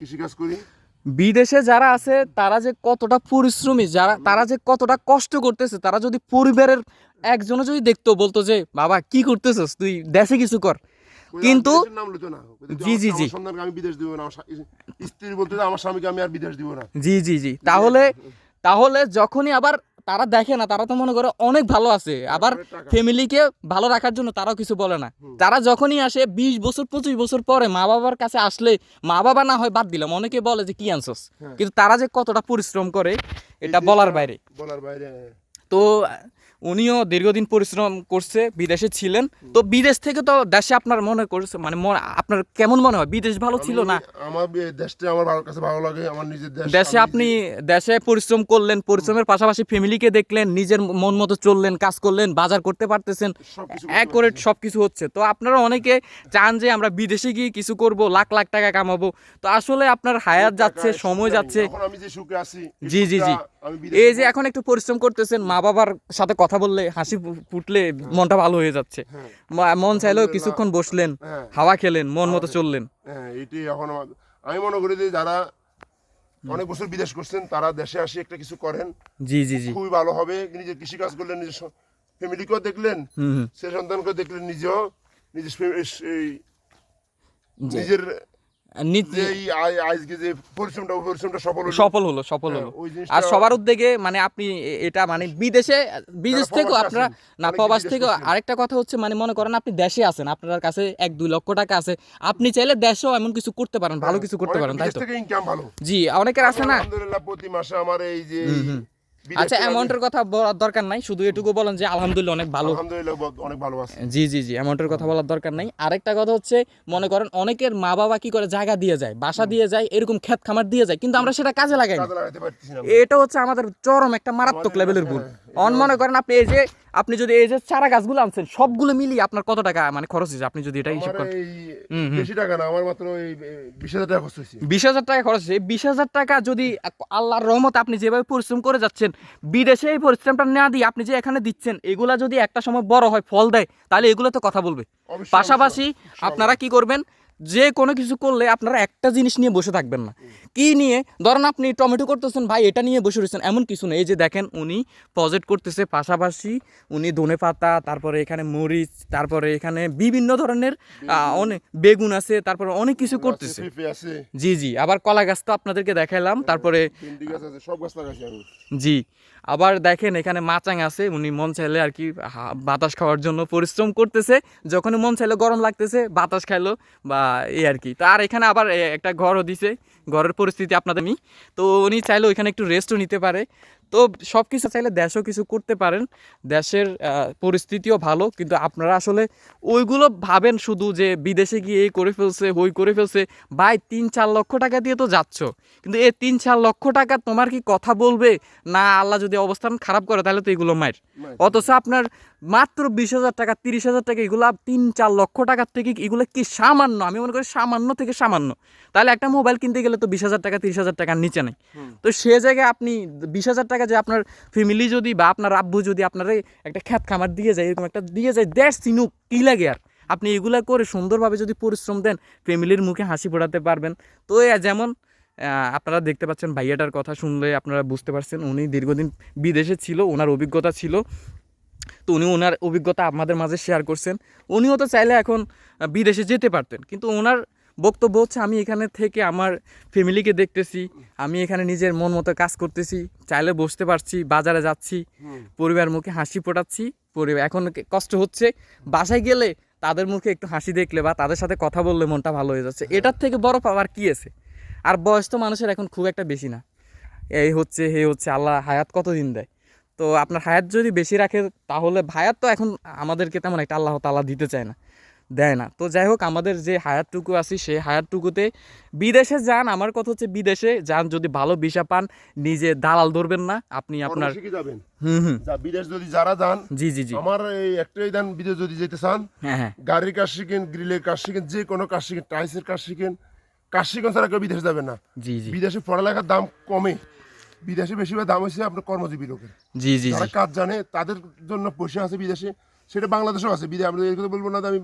কৃষিকাজ করি? বিদেশে যারা আছে তারা যে কতটা পরিশ্রমী যারা তারা যে কতটা কষ্ট করতেছে তারা যদি পরিবারের একজনও যদি দেখতো বলতো যে বাবা কি করতেছস? তুই দেশে কিছু কর। কিন্তু- জি, জি, জি। আমি বিদেশ দিব না স্ত্রী বলতে আমার স্বামীকে আমি আর বিদেশ দিব না। জি জি জি। তাহলে তাহলে যখনই আবার তারা দেখে না তারা তো মনে করে অনেক ভালো আছে। আবার ফ্যামিলিকে ভালো রাখার জন্য তারাও কিছু বলে না। তারা যখনই আসে বিশ বছর পঁচিশ বছর পরে মা বাবার কাছে আসলে মা বাবা না হয় বাদ দিলাম অনেকে বলে যে কি আনছস? হ্যাঁ। কিন্তু তারা যে কতটা পরিশ্রম করে এটা বলার বাইরে। বলার বাইরে তো উনিও দীর্ঘদিন পরিশ্রম করছে বিদেশে ছিলেন। তো বিদেশ থেকে তো দেশে আপনার মনে করছে মানে আপনার কেমন মনে হয়? বিদেশ ভালো ছিল না? আমার দেশটা আমার ভালো কাছে ভালো লাগে আমার নিজের দেশ দেশে আপনি দেশে পরিশ্রম করলেন পরিশ্রমের পাশাপাশি ফ্যামিলিকে দেখলেন নিজের মন মতো চললেন কাজ করলেন বাজার করতে পারতেছেন করে সব কিছু হচ্ছে। তো আপনারা অনেকে চান যে আমরা বিদেশে গিয়ে কিছু করব লাখ লাখ টাকা কামাবো। তো আসলে আপনার হায়াত যাচ্ছে সময় যাচ্ছে। আমি যে সুখে আছি জি, জি, জি। এই যে এখন একটু পরিশ্রম করতেছেন মা বাবার সাথে কথা বললে হাসি ফুটলে মনটা ভালো হয়ে যাচ্ছে। হ্যাঁ। মন চাইলেও কিছুক্ষণ বসলেন হ্যাঁ। হাওয়া খেলেন মন মতো চললেন। হ্যাঁ এটি এখন আমি মনে করি যে যারা অনেক বছর বিদেশ করছেন তারা দেশে আসি একটা কিছু করেন। জি জি জি। খুবই ভালো হবে। নিজের কৃষিকাজ করলেন নিজের ফ্যামিলিকেও দেখলেন সে সন্তানকেও দেখলেন নিজেও নিজের। নিজের সফল হলো। সফল হলো হ্যাঁ, আর সবার উদ্যোগে মানে আপনি এটা মানে বিদেশে বিদেশ থেকেও আপনারা না প্রবাস থেকেও আরেকটা কথা হচ্ছে মানে মনে করেন আপনি দেশে আছেন আপনার কাছে এক দুই লক্ষ টাকা আছে। আপনি চাইলে দেশেও এমন কিছু করতে পারেন ভালো কিছু করতে পারেন তাই তো? জি অনেকের আছে না? প্রতি মাসে আমার এই যে আচ্ছা অ্যামাউন্টের কথা বলার দরকার নাই শুধু এটুকু বলেন যে আলহামদুলিল্লাহ অনেক ভালো। আলহামদুলিল্লাহ অনেক ভালো আছে। জি জি জি অ্যামাউন্টের কথা বলার দরকার নাই। আরেকটা কথা হচ্ছে মনে করেন অনেকের মা বাবা কি করে জায়গা দিয়ে যায় বাসা দিয়ে যায় এরকম ক্ষেত খামার দিয়ে যায় কিন্তু আমরা সেটা কাজে লাগাই এটা হচ্ছে আমাদের চরম একটা মারাত্মক লেভেলের কাছে, ভুল। হ্যাঁ, অন মনে করেন আপনি এই যে আপনি যদি এই যে চারা গাছগুলো আনছেন সবগুলো মিলিয়ে আপনার কত টাকা মানে খরচ হয়েছে? আপনি যদি এটা হিসাব করেন। বেশি টাকা না আমার মাত্র এই বিশ হাজার টাকা খরচ হয়েছে। বিশ হাজার টাকা খরচ হয়েছে। বিশ হাজার টাকা যদি আল্লাহর রহমত আপনি যেভাবে পরিশ্রম করে যাচ্ছেন বিদেশে এই পরিশ্রমটা না দিয়ে আপনি যে এখানে দিচ্ছেন এগুলা যদি একটা সময় বড় হয় ফল দেয় তাহলে এগুলো তো কথা বলবে। পাশাপাশি আপনারা কি করবেন? যে কোনো কিছু করলে আপনারা একটা জিনিস নিয়ে বসে থাকবেন না। কি নিয়ে? ধরেন আপনি টমেটো করতেছেন ভাই এটা নিয়ে বসে রয়েছেন এমন কিছু নেই। এই যে দেখেন উনি প্রজেক্ট করতেছে পাশাপাশি উনি ধনে পাতা তারপরে এখানে মরিচ তারপরে এখানে বিভিন্ন ধরনের অনেক বেগুন। আছে তারপরে অনেক কিছু করতেছে। জি জি আবার কলা গাছ তো আপনাদেরকে দেখাইলাম তারপরে জি আবার দেখেন এখানে মাচাং আছে উনি মন চাইলে আর কি বাতাস খাওয়ার জন্য পরিশ্রম করতেছে। যখন মন চাইলে গরম লাগতেছে বাতাস খাইলো বা এই আর কি তো আর এখানে আবার একটা ঘরও দিছে। ঘরের পরিস্থিতি আপনাদের আমি। তো উনি চাইলে ওইখানে একটু রেস্টও নিতে পারে। তো সব কিছু চাইলে দেশও কিছু করতে পারেন। দেশের পরিস্থিতিও ভালো। কিন্তু আপনারা আসলে ওইগুলো ভাবেন শুধু যে বিদেশে গিয়ে এই করে ফেলছে হই করে ফেলছে। ভাই তিন চার লক্ষ টাকা দিয়ে তো যাচ্ছ। কিন্তু এই তিন চার লক্ষ টাকা তোমার কি কথা বলবে? না আল্লাহ যদি অবস্থান খারাপ করে তাহলে তো এগুলো মায়ের। মায়ের। অথচ আপনার মাত্র বিশ হাজার টাকা তিরিশ হাজার টাকা এগুলো তিন চার লক্ষ টাকার থেকে এগুলো কি সামান্য? আমি মনে করি সামান্য থেকে সামান্য। তাহলে একটা মোবাইল কিনতে গেলে তো বিশ হাজার টাকা তিরিশ হাজার টাকার নিচে নেই। তো সে জায়গায় আপনি বিশ হাজার টাকা যে আপনার ফ্যামিলি যদি বা আপনার আব্বু যদি আপনার এই একটা খ্যাত খামার দিয়ে যায় এরকম একটা দিয়ে যায় দেশ চিনুক কী লাগে আর? আপনি এগুলা করে সুন্দরভাবে যদি পরিশ্রম দেন ফ্যামিলির মুখে হাসি ফোটাতে পারবেন। তো এ যেমন আপনারা দেখতে পাচ্ছেন ভাইয়াটার কথা শুনলে আপনারা বুঝতে পারছেন উনি দীর্ঘদিন বিদেশে ছিল ওনার অভিজ্ঞতা ছিল। তো উনি ওনার অভিজ্ঞতা আমাদের মাঝে শেয়ার করছেন। উনিও তো চাইলে এখন বিদেশে যেতে পারতেন। কিন্তু ওনার বক্তব্য হচ্ছে আমি এখানে থেকে আমার ফ্যামিলিকে দেখতেছি আমি এখানে নিজের মন মতো কাজ করতেছি চাইলে বসতে পারছি বাজারে যাচ্ছি পরিবার মুখে হাসি ফোটাচ্ছি পরিবার এখন কষ্ট হচ্ছে বাসায় গেলে তাদের মুখে একটু হাসি দেখলে বা তাদের সাথে কথা বললে মনটা ভালো হয়ে যাচ্ছে। এটার থেকে বড় পাওয়ার কি আছে? আর বয়স তো মানুষের এখন খুব একটা বেশি না। এই হচ্ছে হে হচ্ছে আল্লাহ হায়াত কতদিন দেয়? তো আপনার হায়াত যদি বেশি রাখে তাহলে হায়াত তো এখন আমাদেরকে তেমন একটা আল্লাহ তালা দিতে চায় না দেয় না। তো যাই হোক আমাদের যে হায়াতটুকু আছি সেই হায়াতটুকুতে বিদেশে যান। আমার কথা হচ্ছে বিদেশে যান যদি ভালো ভিসা পান নিজে দালাল ধরবেন না। আপনি আপনার যাবেন? হুম হুম। বিদেশ যদি যারা যান জি জি জি। আমার এই একটাই দান বিদেশ যদি যেতে চান হ্যাঁ হ্যাঁ। গাড়ির কাজ শিখেন গ্রিলের কাজ শিখেন যে কোনো কাজ শিখেন টাইসের কাজ শিখেন কাজ শিখেন ছাড়া কেউ বিদেশ যাবে না। জি জি। বিদেশে পড়ালেখার দাম কমে। বিদেশে বেশিরভাগ দাম হচ্ছে আপনার কর্মজীবী লোকের। জি জি যারা কাজ জানে তাদের জন্য পয়সা আছে বিদেশে। সেটা বাংলাদেশেও আছে। বিদেশে আমরা এই কথা বলব না আমি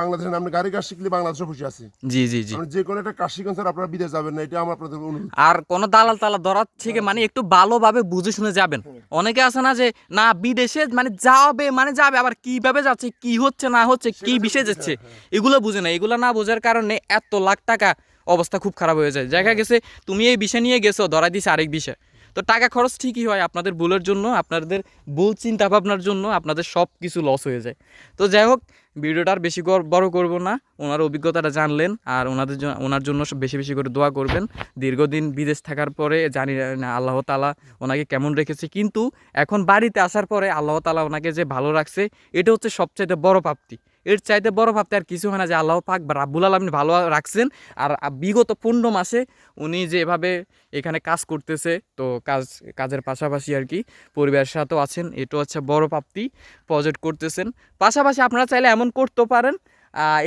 বাংলাদেশে আপনি গাড়ি কাজ শিখলে বাংলাদেশে খুশি আছে। জি জি জি। যে কোনো একটা কাজ শিখেন স্যার আপনারা বিদেশ যাবেন না। এটা আমার আপনাদের অনুরোধ। আর কোন দালাল তালা ধরার থেকে মানে একটু ভালোভাবে বুঝে শুনে যাবেন। অনেকে আছে না যে না বিদেশে মানে যাবে মানে যাবে আবার কীভাবে যাচ্ছে কি হচ্ছে না হচ্ছে কি বিষয় যাচ্ছে এগুলো বুঝে না। এগুলো না বোঝার কারণে এত লাখ টাকা অবস্থা খুব খারাপ হয়ে যায়। দেখা গেছে তুমি এই বিষয় নিয়ে গেছো ধরা দিছে আরেক বিষয়। তো টাকা খরচ ঠিকই হয় আপনাদের ভুলের জন্য, আপনাদের ভুল চিন্তা ভাবনার জন্য আপনাদের সব কিছু লস হয়ে যায়। তো যাই হোক, ভিডিওটা আর বেশি বড় করব না, ওনার অভিজ্ঞতাটা জানলেন আর ওনাদের জন্য ওনার জন্য সব বেশি বেশি করে দোয়া করবেন। দীর্ঘদিন বিদেশ থাকার পরে জানি না আল্লাহ তালা ওনাকে কেমন রেখেছে, কিন্তু এখন বাড়িতে আসার পরে আল্লাহ তালা ওনাকে যে ভালো রাখছে, এটা হচ্ছে সবচাইতে বড় প্রাপ্তি। এর চাইতে বড় ভাবতে আর কিছু হয় না যে আল্লাহ পাক বা রাব্বুল আলমিন ভালো রাখছেন। আর বিগত পূর্ণ মাসে উনি যেভাবে এখানে কাজ করতেছে, তো কাজ, কাজের পাশাপাশি আর কি পরিবারের সাথেও আছেন এটা হচ্ছে বড় প্রাপ্তি প্রজেক্ট করতেছেন। পাশাপাশি আপনারা চাইলে এমন করতে পারেন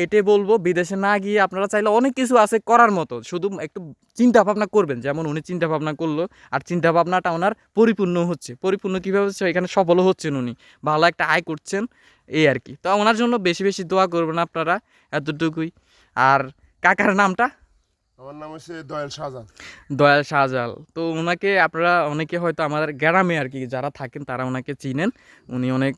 এটাই বলব, বিদেশে না গিয়ে আপনারা চাইলে অনেক কিছু আছে করার মতো। শুধু একটু চিন্তা ভাবনা করবেন, যেমন উনি চিন্তা ভাবনা করল, আর চিন্তা ভাবনাটা ওনার পরিপূর্ণ হচ্ছে। পরিপূর্ণ কীভাবে হচ্ছে, এখানে সফলও হচ্ছেন উনি, ভালো একটা আয় করছেন, এই আর কি। তো ওনার জন্য বেশি বেশি দোয়া করবেন আপনারা, এতটুকুই। আর কাকার নামটা? আমার নাম হচ্ছে দয়াল শাহজাহান। দয়াল শাহজাল তো ওনাকে আপনারা অনেকে হয়তো আমাদের গ্রামে আর কি যারা থাকেন তারা ওনাকে চিনেন। উনি অনেক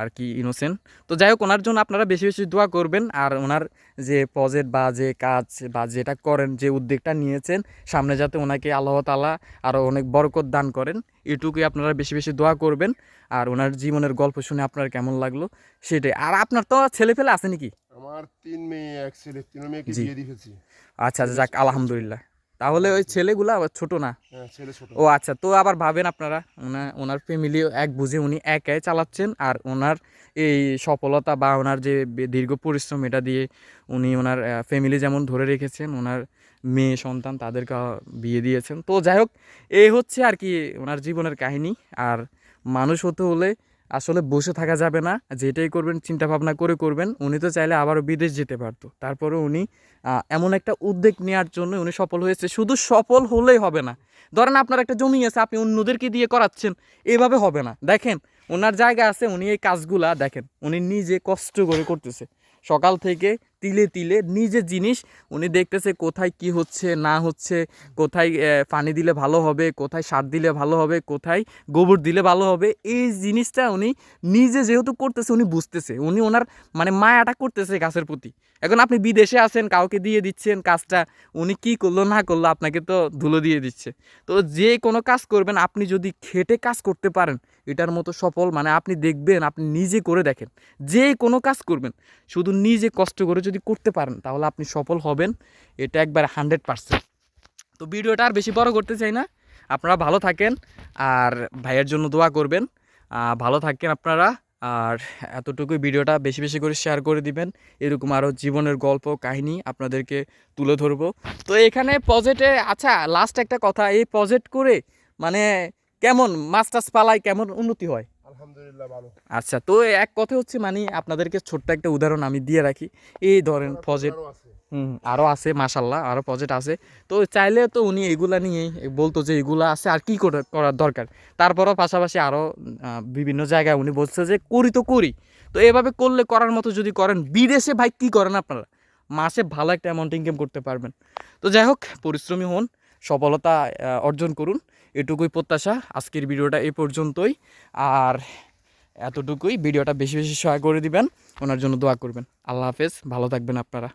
আর কি ইনোসেন্ট তো যাই হোক ওনার জন্য আপনারা বেশি বেশি দোয়া করবেন। আর ওনার যে প্রজেক্ট বা যে কাজ বা যেটা করেন যে উদ্যোগটা নিয়েছেন সামনে যাতে ওনাকে আল্লাহ তালা আরও অনেক বরকত দান করেন এটুকুই আপনারা বেশি বেশি দোয়া করবেন। আর ওনার জীবনের গল্প শুনে আপনার কেমন লাগল সেটাই। আর আপনার তো ছেলে ফেলে আছে নাকি? আমার তিন মেয়ে এক ছেলে তিন মেয়েকে বিয়ে দিয়ে ফেলছি আচ্ছা আচ্ছা যাক আলহামদুলিল্লাহ। তাহলে ওই ছেলেগুলা ছোট না? হ্যাঁ ছেলে ছোট। ও আচ্ছা তো আবার ভাবেন আপনারা ওনার ওনার ফ্যামিলি এক বুঝে উনি একাই চালাচ্ছেন আর ওনার এই সফলতা বা ওনার যে দীর্ঘ পরিশ্রম এটা দিয়ে উনি ওনার ফ্যামিলি যেমন ধরে রেখেছেন ওনার মেয়ে সন্তান তাদেরকে বিয়ে দিয়েছেন। তো যাই হোক এই হচ্ছে আর কি ওনার জীবনের কাহিনী। আর মানুষ হতে হলে আসলে বসে থাকা যাবে না, যেটাই করবেন চিন্তা ভাবনা করে করবেন। উনি তো চাইলে আবারও বিদেশ যেতে পারতো। তারপরে উনি এমন একটা উদ্যোগ নেওয়ার জন্য উনি সফল হয়েছে। শুধু সফল হলেই হবে না। ধরেন আপনার একটা জমি আছে, আপনি অন্যদেরকে দিয়ে করাচ্ছেন, এভাবে হবে না। দেখেন, ওনার জায়গা আছে, উনি এই কাজগুলা, দেখেন, উনি নিজে কষ্ট করে করতেছে। সকাল থেকে তিলে তিলে নিজের জিনিস, উনি দেখতেছে কোথায় কি হচ্ছে, না হচ্ছে, কোথায় পানি দিলে ভালো হবে, কোথায় সার দিলে ভালো হবে, কোথায় গোবর দিলে ভালো হবে, এই জিনিসটা উনি নিজে যেহেতু করতেছে, উনি বুঝতেছে। উনি ওনার মানে মায়াটা করতেছে গাছের প্রতি। এখন আপনি বিদেশে আছেন, কাউকে দিয়ে দিচ্ছেন কাজটা, উনি কি করল, না করল, আপনাকে তো ধুলো দিয়ে দিচ্ছে। তো যে কোনো কাজ করবেন, আপনি যদি খেটে কাজ করতে পারেন, এটার মতো সফল মানে আপনি দেখবেন, আপনি নিজে করে দেখেন। যে কোনো কাজ করবেন, শুধু নিজে কষ্ট করে যদি করতে পারেন, তাহলে আপনি সফল হবেন। এটা একবার হান্ড্রেড পারসেন্ট। তো ভিডিওটা আর বেশি বড় করতে চাই না। আপনারা ভালো থাকেন, আর ভাইয়ের জন্য দোয়া করবেন। ভালো থাকেন আপনারা, আর এতটুকুই ভিডিওটা বেশি বেশি করে শেয়ার করে দিবেন। এরকম আরও জীবনের গল্প, কাহিনী আপনাদেরকে তুলে ধরবো। তো এখানে প্রজেক্টে আচ্ছা লাস্ট একটা কথা, এই প্রজেক্ট করে মানে কেমন টাছ পালায় কেমন উন্নতি হয়? আলহামদুলিল্লাহ ভালো। আচ্ছা তো এক কথা হচ্ছে মানে আপনাদেরকে ছোট্ট একটা উদাহরণ আমি দিয়ে রাখি। এই ধরেন প্রজেক্ট। হুম আরও আছে মাশাল্লাহ আরও প্রজেক্ট আছে। তো চাইলে তো উনি এগুলা নিয়েই বলতো যে এগুলা আছে আর কি করার দরকার। তারপরও পাশাপাশি আরও বিভিন্ন জায়গায় উনি বলছে যে করি তো করি। তো এভাবে করলে করার মতো যদি করেন বিদেশে ভাই কী করেন আপনারা? মাসে ভালো একটা অ্যামাউন্ট ইনকাম করতে পারবেন। তো যাই হোক পরিশ্রমী হন সফলতা অর্জন করুন। এটুকুই প্রত্যাশা। আজকের ভিডিওটা এ পর্যন্তই। আর এতটুকুই। ভিডিওটা বেশি বেশি সহায় করে দিবেন। ওনার জন্য দোয়া করবেন। আল্লাহ হাফেজ। ভালো থাকবেন আপনারা।